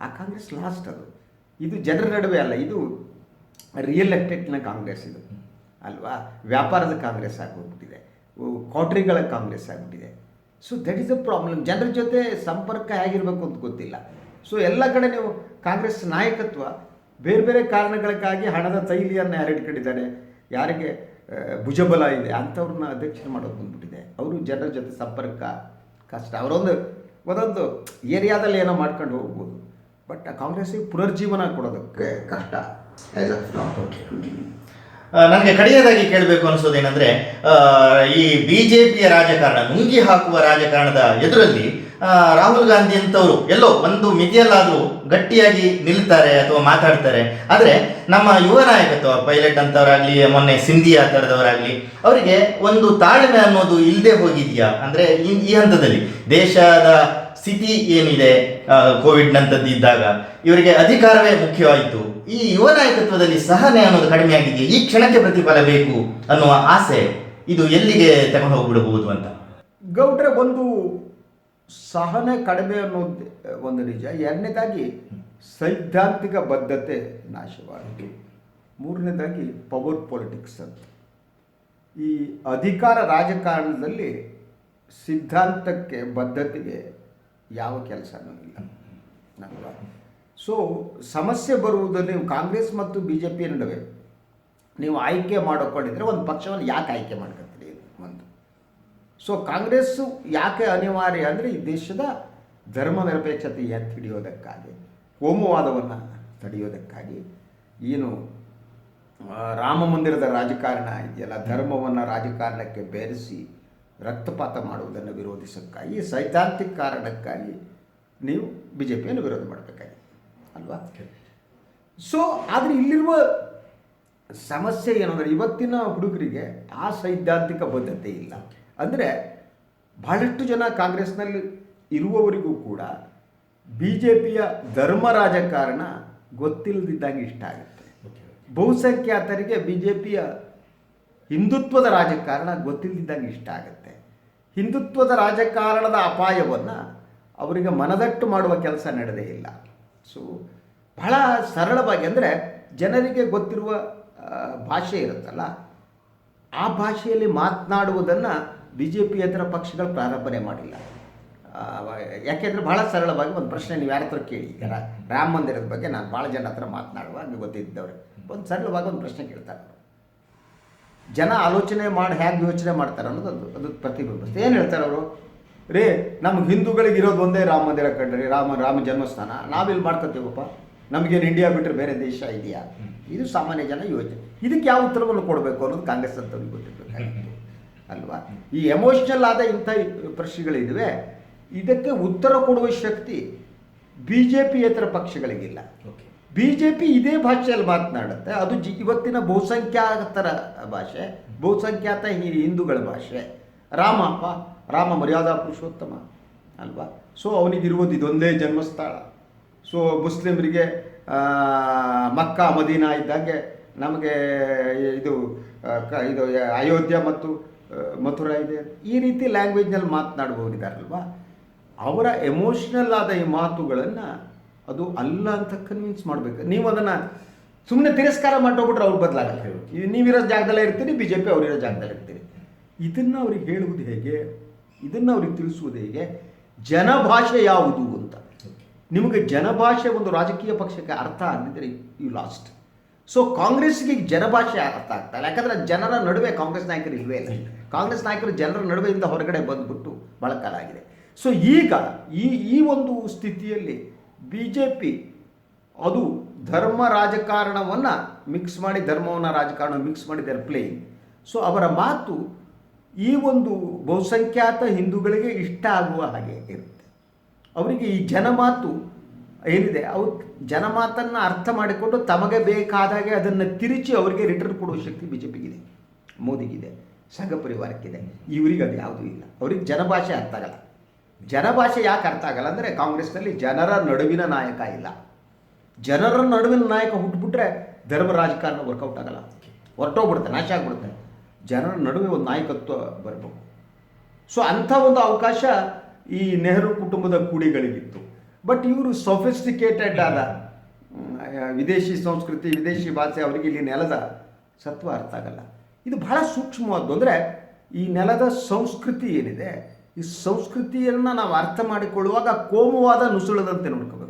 ಆ ಕಾಂಗ್ರೆಸ್ ಲಾಸ್ಟ್ ಅದು. ಇದು ಜನರ ನಡುವೆ ಅಲ್ಲ ಇದು ರಿಯಲ್ ಎಸ್ಟೇಟ್ನ ಕಾಂಗ್ರೆಸ್ ಇದು. ಅಲ್ವಾ? ವ್ಯಾಪಾರದ ಕಾಂಗ್ರೆಸ್ ಆಗೋಗ್ಬಿಟ್ಟಿದೆ ಕಾಟ್ರಿಗಳ ಕಾಂಗ್ರೆಸ್ ಆಗಿಬಿಟ್ಟಿದೆ. So that is a problem ಜನರ ಜೊತೆ ಸಂಪರ್ಕ ಹೇಗಿರಬೇಕು ಅಂತ ಗೊತ್ತಿಲ್ಲ. ಸೊ ಎಲ್ಲ ಕಡೆ ನೀವು ಕಾಂಗ್ರೆಸ್ ನಾಯಕತ್ವ ಬೇರೆ ಬೇರೆ ಕಾರಣಗಳಿಗಾಗಿ ಹಣದ ತೈಲಿಯನ್ನು ಯಾರು ಇಟ್ಕೊಂಡಿದ್ದಾರೆ? ಯಾರಿಗೆ ಭುಜಬಲ ಇದೆ? ಅಂಥವ್ರನ್ನ ಅಧ್ಯಕ್ಷರು ಮಾಡೋದು ಬಂದ್ಬಿಟ್ಟಿದೆ. ಅವರು ಜನರ ಜೊತೆ ಸಂಪರ್ಕ ಕಷ್ಟ. ಅವರೊಂದು, ಒಂದೊಂದು ಏರಿಯಾದಲ್ಲಿ ಏನೋ ಮಾಡ್ಕೊಂಡು ಹೋಗ್ಬೋದು. ಬಟ್ ಆ ಪುನರ್ಜೀವನ ಕೊಡೋದಕ್ಕೆ ಕಷ್ಟ.
ನನಗೆ ಕಡೆಯದಾಗಿ ಕೇಳಬೇಕು ಅನಿಸೋದೇನೆಂದರೆ ಈ ಬಿ ಈ ಪಿಯ ರಾಜಕಾರಣ ನುಂಗಿ ಹಾಕುವ ರಾಜಕಾರಣದ ಎದುರಲ್ಲಿ ಆ, ರಾಹುಲ್ ಗಾಂಧಿ ಅಂತವರು ಎಲ್ಲೋ ಒಂದು ಮಿತಿಯಲ್ಲಾದರೂ ಗಟ್ಟಿಯಾಗಿ ನಿಲ್ತಾರೆ ಅಥವಾ ಮಾತಾಡ್ತಾರೆ. ಆದರೆ ನಮ್ಮ ಯುವ ನಾಯಕತ್ವ ಪೈಲಟ್ ಅಂತವರಾಗ್ಲಿ ಮೊನ್ನೆ ಸಿಂಧಿಯಾ ಥರದವರಾಗ್ಲಿ ಅವರಿಗೆ ಒಂದು ತಾಳ್ಮೆ ಅನ್ನೋದು ಇಲ್ಲದೆ ಹೋಗಿದೆಯಾ? ಅಂದರೆ ಈ ಈ ಹಂತದಲ್ಲಿ ದೇಶದ ಸ್ಥಿತಿ ಏನಿದೆ ಕೋವಿಡ್ ನಂತದ್ದು ಇದ್ದಾಗ ಇವರಿಗೆ ಅಧಿಕಾರವೇ ಮುಖ್ಯವಾಯಿತು. ಈ ಯುವ ನಾಯಕತ್ವದಲ್ಲಿ ಸಹನೆ ಅನ್ನೋದು ಕಡಿಮೆ ಆಗಿದೆ ಈ ಕ್ಷಣಕ್ಕೆ ಪ್ರತಿಫಲ ಬೇಕು ಅನ್ನುವ ಆಸೆ ಇದು ಎಲ್ಲಿಗೆ ತಗೊಂಡು ಹೋಗ್ಬಿಡಬಹುದು ಅಂತ?
ಗೌಡ್ರೆ, ಒಂದು ಸಹನೆ ಕಡಿಮೆ ಅನ್ನೋದು ಒಂದು ನಿಜ. ಎರಡನೇದಾಗಿ, ಸೈದ್ಧಾಂತಿಕ ಬದ್ಧತೆ ನಾಶವಾಗಿದೆ. ಮೂರನೇದಾಗಿ ಪವರ್ ಪೊಲಿಟಿಕ್ಸ್ ಅಂತ. ಈ ಅಧಿಕಾರ ರಾಜಕಾರಣದಲ್ಲಿ ಸಿದ್ಧಾಂತಕ್ಕೆ ಬದ್ಧತೆಗೆ ಯಾವ ಕೆಲಸನೂ ಇಲ್ಲ. ಅಲ್ವಾ ಸೊ ಸಮಸ್ಯೆ ಬರುವುದು ನೀವು ಕಾಂಗ್ರೆಸ್ ಮತ್ತು ಬಿ ಜೆ ಪಿ ನಡುವೆ ನೀವು ಆಯ್ಕೆ ಮಾಡಿಕೊಂಡಿದ್ರೆ ಒಂದು ಪಕ್ಷವನ್ನು ಯಾಕೆ ಆಯ್ಕೆ ಮಾಡ್ಕೊತೀರಿ ಒಂದು ಸೊ ಕಾಂಗ್ರೆಸ್ಸು ಯಾಕೆ ಅನಿವಾರ್ಯ ಅಂದರೆ ಈ ದೇಶದ ಧರ್ಮ ನಿರಪೇಕ್ಷತೆ ಎತ್ತಿ ಹಿಡಿಯೋದಕ್ಕಾಗಿ, ಕೋಮುವಾದವನ್ನು ತಡೆಯೋದಕ್ಕಾಗಿ ಏನು ರಾಮ ಮಂದಿರದ ರಾಜಕಾರಣ ಇದೆಯಲ್ಲ, ಧರ್ಮವನ್ನು ರಾಜಕಾರಣಕ್ಕೆ ಬೆರೆಸಿ ರಕ್ತಪಾತ ಮಾಡುವುದನ್ನು ವಿರೋಧಿಸೋಕ್ಕಾಗಿ ಸೈದ್ಧಾಂತಿಕ ಕಾರಣಕ್ಕಾಗಿ ನೀವು ಬಿ ಜೆ ಪಿಯನ್ನು ವಿರೋಧ ಮಾಡಬೇಕಾಗಿ ಅಲ್ವಾ? ಸೊ ಆದರೆ ಇಲ್ಲಿರುವ ಸಮಸ್ಯೆ ಏನಂದರೆ ಇವತ್ತಿನ ಹುಡುಗರಿಗೆ ಆ ಸೈದ್ಧಾಂತಿಕ ಬದ್ಧತೆ ಇಲ್ಲ. ಅಂದರೆ ಬಹಳಷ್ಟು ಜನ ಕಾಂಗ್ರೆಸ್ನಲ್ಲಿ ಇರುವವರಿಗೂ ಕೂಡ ಬಿ ಜೆ ಪಿಯ ಧರ್ಮ ರಾಜಕಾರಣ ಗೊತ್ತಿಲ್ಲದಿದ್ದಾಗ ಇಷ್ಟ ಆಗುತ್ತೆ. ಬಹುಸಂಖ್ಯಾತರಿಗೆ ಬಿ ಜೆ ಪಿಯ ಹಿಂದುತ್ವದ ರಾಜಕಾರಣ ಗೊತ್ತಿಲ್ಲದಿದ್ದಾಗ ಇಷ್ಟ ಆಗುತ್ತೆ. ಹಿಂದುತ್ವದ ರಾಜಕಾರಣದ ಅಪಾಯವನ್ನು ಅವರಿಗೆ ಮನದಟ್ಟು ಮಾಡುವ ಕೆಲಸ ನಡೆದೇ ಇಲ್ಲ. ಸೊ ಬಹಳ ಸರಳವಾಗಿ ಅಂದರೆ ಜನರಿಗೆ ಗೊತ್ತಿರುವ ಭಾಷೆ ಇರುತ್ತಲ್ಲ, ಆ ಭಾಷೆಯಲ್ಲಿ ಮಾತನಾಡುವುದನ್ನು ಬಿ ಜೆ ಪಿ ಇತರ ಪಕ್ಷಗಳು ಪ್ರಾರಂಭನೆ ಮಾಡಿಲ್ಲ. ಯಾಕೆಂದರೆ ಭಾಳ ಸರಳವಾಗಿ ಒಂದು ಪ್ರಶ್ನೆ ನೀವು ಯಾರ ಹತ್ರ ಕೇಳಿ, ಈಗ ರಾಮ ಮಂದಿರದ ಬಗ್ಗೆ ನಾನು ಭಾಳ ಜನ ಹತ್ರ ಮಾತನಾಡುವಾಗ ಗೊತ್ತಿದ್ದವ್ರೆ. ಒಂದು ಸರಳವಾಗಿ ಒಂದು ಪ್ರಶ್ನೆ ಕೇಳ್ತಾರೆ. ಜನ ಆಲೋಚನೆ ಮಾಡಿ, ಹೇಗೆ ಯೋಚನೆ ಮಾಡ್ತಾರೆ ಅನ್ನೋದು ಅದು ಅದು ಪ್ರತಿಬಿಂಬಿಸ್ತದೆ ಏನು ಹೇಳ್ತಾರೆ ಅವರು? ರೇ ನಮ್ಗೆ ಹಿಂದೂಗಳಿಗೆ ಇರೋದು ಒಂದೇ ರಾಮ ಮಂದಿರ ಕಂಡ್ರಿ ರಾಮ ರಾಮ ಜನ್ಮಸ್ಥಾನ. ನಾವಿಲ್ಲಿ ಮಾಡ್ಕೊತೀವಪ್ಪ? ನಮಗೇನು ಇಂಡಿಯಾ ಬಿಟ್ಟರೆ ಬೇರೆ ದೇಶ ಇದೆಯಾ? ಇದು ಸಾಮಾನ್ಯ ಜನ ಯೋಚನೆ. ಇದಕ್ಕೆ ಯಾವ ಉತ್ತರವನ್ನು ಕೊಡಬೇಕು ಅನ್ನೋದು ಕಾಂಗ್ರೆಸ್ ಅಂತ ಗೊತ್ತಿರಬೇಕಾಗಿತ್ತು. ಅಲ್ವಾ? ಈ ಎಮೋಷನಲ್ ಆದ ಇಂಥ ಪ್ರಶ್ನೆಗಳಿದ್ವೆ. ಇದಕ್ಕೆ ಉತ್ತರ ಕೊಡುವ ಶಕ್ತಿ ಬಿ ಜೆ ಪಿಯೇತರ ಪಕ್ಷಗಳಿಗಿಲ್ಲ. ಬಿ ಜೆ ಪಿ ಇದೇ ಭಾಷೆಯಲ್ಲಿ ಮಾತನಾಡುತ್ತೆ. ಅದು ಜಿ ಇವತ್ತಿನ ಬಹುಸಂಖ್ಯಾತರ ಭಾಷೆ. ಬಹುಸಂಖ್ಯಾತ ಹಿ- ಹಿಂದೂಗಳ ಭಾಷೆ. ರಾಮಪ್ಪ ರಾಮ ಮರ್ಯಾದಾ ಪುರುಷೋತ್ತಮ, ಅಲ್ವಾ? ಸೊ ಅವನಿಗಿರುವುದು ಇದೊಂದೇ ಜನ್ಮಸ್ಥಳ. ಸೊ ಮುಸ್ಲಿಮರಿಗೆ ಮಕ್ಕ, ಮದೀನಾ ಇದ್ದಾಗೆ ನಮಗೆ ಇದು ಇದು ಅಯೋಧ್ಯ ಮತ್ತು ಮಥುರಾ ಇದೆ. ಈ ರೀತಿ ಲ್ಯಾಂಗ್ವೇಜ್ನಲ್ಲಿ ಮಾತನಾಡುವವರಿದ್ದಾರಲ್ವಾ ಅವರ ಎಮೋಷ್ನಲ್ ಆದ ಈ ಮಾತುಗಳನ್ನು ಅದು ಅಲ್ಲ ಅಂತ ಕನ್ವಿನ್ಸ್ ಮಾಡಬೇಕು. ನೀವು ಅದನ್ನು ಸುಮ್ಮನೆ ತಿರಸ್ಕಾರ ಮಾಡೋಗ್ಬಿಟ್ರೆ ಅವ್ರು ಬದಲಾಗಲ್ಲ. ನೀವಿರೋ ಜಾಗದಲ್ಲೇ ಇರ್ತೀರಿ ಬಿ ಜೆ ಪಿ ಅವರಿರೋ ಜಾಗದಲ್ಲಿ ಇರ್ತೀರಿ. ಇದನ್ನು ಅವ್ರಿಗೆ ಹೇಳುವುದು ಹೇಗೆ? ಇದನ್ನು ಅವ್ರಿಗೆ ತಿಳಿಸುವುದು ಹೇಗೆ? ಜನಭಾಷೆ ಯಾವುದು ಅಂತ. ನಿಮಗೆ ಜನಭಾಷೆ ಒಂದು ರಾಜಕೀಯ ಪಕ್ಷಕ್ಕೆ ಅರ್ಥ ಆಗಿದ್ದರೆ ಯು ಲಾಸ್ಟ್ ಸೊ ಕಾಂಗ್ರೆಸ್ಗೆ ಜನಭಾಷೆ ಅರ್ಥ ಆಗ್ತಾ ಯಾಕಂದರೆ ಜನರ ನಡುವೆ ಕಾಂಗ್ರೆಸ್ ನಾಯಕರು ಇಲ್ವೇ ಇಲ್ಲ. ಕಾಂಗ್ರೆಸ್ ನಾಯಕರು ಜನರ ನಡುವೆಯಿಂದ ಹೊರಗಡೆ ಬಂದುಬಿಟ್ಟು ಬಹಳ ಕಾಲ ಆಗಿದೆ. ಸೊ ಈಗ ಈ ಈ ಒಂದು ಸ್ಥಿತಿಯಲ್ಲಿ ಬಿ ಜೆ ಪಿ ಅದು ಧರ್ಮ ರಾಜಕಾರಣವನ್ನು ಮಿಕ್ಸ್ ಮಾಡಿ, ಧರ್ಮವನ್ನು ರಾಜಕಾರಣ ಮಿಕ್ಸ್ ಮಾಡಿ ದರ್ ಪ್ಲೇಯಿಂಗ್ ಸೊ ಅವರ ಮಾತು ಈ ಒಂದು ಬಹುಸಂಖ್ಯಾತ ಹಿಂದೂಗಳಿಗೆ ಇಷ್ಟ ಆಗುವ ಹಾಗೆ ಇರುತ್ತೆ. ಅವರಿಗೆ ಈ ಜನಮಾತು ಏನಿದೆ, ಅವು ಜನಮಾತನ್ನು ಅರ್ಥ ಮಾಡಿಕೊಂಡು ತಮಗೆ ಬೇಕಾದಾಗೆ ಅದನ್ನು ತಿರುಚಿ ಅವರಿಗೆ ರಿಟರ್ನ್ ಕೊಡುವ ಶಕ್ತಿ ಬಿ ಜೆ ಪಿಗಿದೆ ಮೋದಿಗಿದೆ, ಸಂಘ ಪರಿವಾರಕ್ಕಿದೆ. ಇವರಿಗೆ ಅದು ಯಾವುದೂ ಇಲ್ಲ. ಅವ್ರಿಗೆ ಜನಭಾಷೆ ಅರ್ಥ ಆಗಲ್ಲ. ಜನಭಾಷೆ ಯಾಕೆ ಅರ್ಥ ಆಗಲ್ಲ ಅಂದರೆ ಕಾಂಗ್ರೆಸ್ನಲ್ಲಿ ಜನರ ನಡುವಿನ ನಾಯಕ ಇಲ್ಲ. ಜನರ ನಡುವಿನ ನಾಯಕ ಹುಟ್ಟುಬಿಟ್ರೆ ಧರ್ಮ ರಾಜಕಾರಣ ವರ್ಕೌಟ್ ಆಗಲ್ಲ. ಹೊರಟೋಗ್ಬಿಡುತ್ತೆ, ನಾಶ ಆಗ್ಬಿಡುತ್ತೆ. ಜನರ ನಡುವೆ ಒಂದು ನಾಯಕತ್ವ ಬರಬೇಕು. ಸೊ ಅಂಥ ಒಂದು ಅವಕಾಶ ಈ ನೆಹರು ಕುಟುಂಬದ ಕೂಡಿಗಳಿಗಿತ್ತು. ಬಟ್ ಇವರು ಸೊಫಿಸ್ಟಿಕೇಟೆಡ್ ಆದ ವಿದೇಶಿ ಸಂಸ್ಕೃತಿ, ವಿದೇಶಿ ಭಾಷೆ ಅವರಿಗೆ ಇಲ್ಲಿ ನೆಲದ ಸತ್ವ ಅರ್ಥ ಆಗಲ್ಲ. ಇದು ಬಹಳ ಸೂಕ್ಷ್ಮವಾದ್ದು ಅಂದರೆ, ಈ ನೆಲದ ಸಂಸ್ಕೃತಿ ಏನಿದೆ, ಈ ಸಂಸ್ಕೃತಿಯನ್ನು ನಾವು ಅರ್ಥ ಮಾಡಿಕೊಳ್ಳುವಾಗ ಕೋಮುವಾದ ನುಸುಳದಂತೆ ನೋಡ್ಕೋಬೇಕು.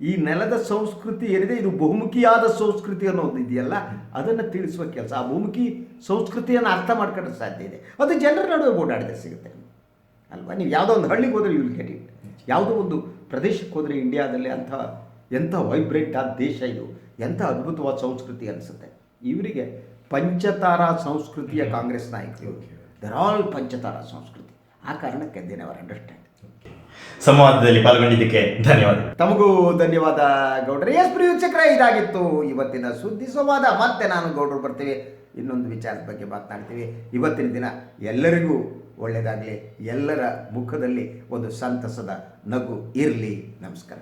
ಈ ನೆಲದ ಸಂಸ್ಕೃತಿ ಏನಿದೆ? ಇದು ಬಹುಮುಖಿಯಾದ ಸಂಸ್ಕೃತಿ ಅನ್ನೋದು ಇದೆಯಲ್ಲ? ಅದನ್ನು ತಿಳಿಸುವ ಕೆಲಸ. ಆ ಬಹುಮುಖಿ ಸಂಸ್ಕೃತಿಯನ್ನು ಅರ್ಥ ಮಾಡ್ಕೊಂಡ್ರೆ ಸಾಧ್ಯ ಇದೆ. ಅದು ಜನರ ನಡುವೆ ಓಡಾಡಿದ್ರೆ ಸಿಗುತ್ತೆ. ಅಲ್ವಾ? ನೀವು ಯಾವುದೋ ಒಂದು ಹಳ್ಳಿಗೆ ಹೋದರೆ ವಿಲ್ ಗೆಟ್ ಇಟ್ ಯಾವುದೋ ಒಂದು ಪ್ರದೇಶಕ್ಕೆ ಹೋದರೆ ಇಂಡಿಯಾದಲ್ಲಿ ಅಂಥ ಎಂಥ ವೈಬ್ರೆಂಟ್ ಆದ ದೇಶ ಇದು. ಎಂಥ ಅದ್ಭುತವಾದ ಸಂಸ್ಕೃತಿ ಅನಿಸುತ್ತೆ. ಇವರಿಗೆ ಪಂಚತಾರ ಸಂಸ್ಕೃತಿಯ ಕಾಂಗ್ರೆಸ್ ನಾಯಕರು. ದರ್ ಆಲ್ ಪಂಚತಾರ ಸಂಸ್ಕೃತಿ. ಆ ಕಾರಣಕ್ಕೆ ದೇನ್ ಅವರ್ ಅಂಡರ್ಸ್ಟ್ಯಾಂಡ್
ಸಂವಾದದಲ್ಲಿ ಪಾಲ್ಗೊಂಡಿದ್ದಕ್ಕೆ ಧನ್ಯವಾದ
ತಮಗೂ ಧನ್ಯವಾದ ಗೌಡ್ರ. ಎಸ್ ಪ್ರಿಯು ವೀಕ್ಷಕರೇ ಇದಾಗಿತ್ತು ಇವತ್ತಿನ ಸುದ್ದಿ ಸಂವಾದ. ಮತ್ತೆ ನಾನು ಗೌಡ್ರು ಬರ್ತೀವಿ. ಇನ್ನೊಂದು ವಿಚಾರದ ಬಗ್ಗೆ ಮಾತನಾಡ್ತೀವಿ. ಇವತ್ತಿನ ದಿನ ಎಲ್ಲರಿಗೂ ಒಳ್ಳೆಯದಾಗಲಿ, ಎಲ್ಲರ ಮುಖದಲ್ಲಿ ಒಂದು ಸಂತಸದ ನಗು ಇರಲಿ. ನಮಸ್ಕಾರ.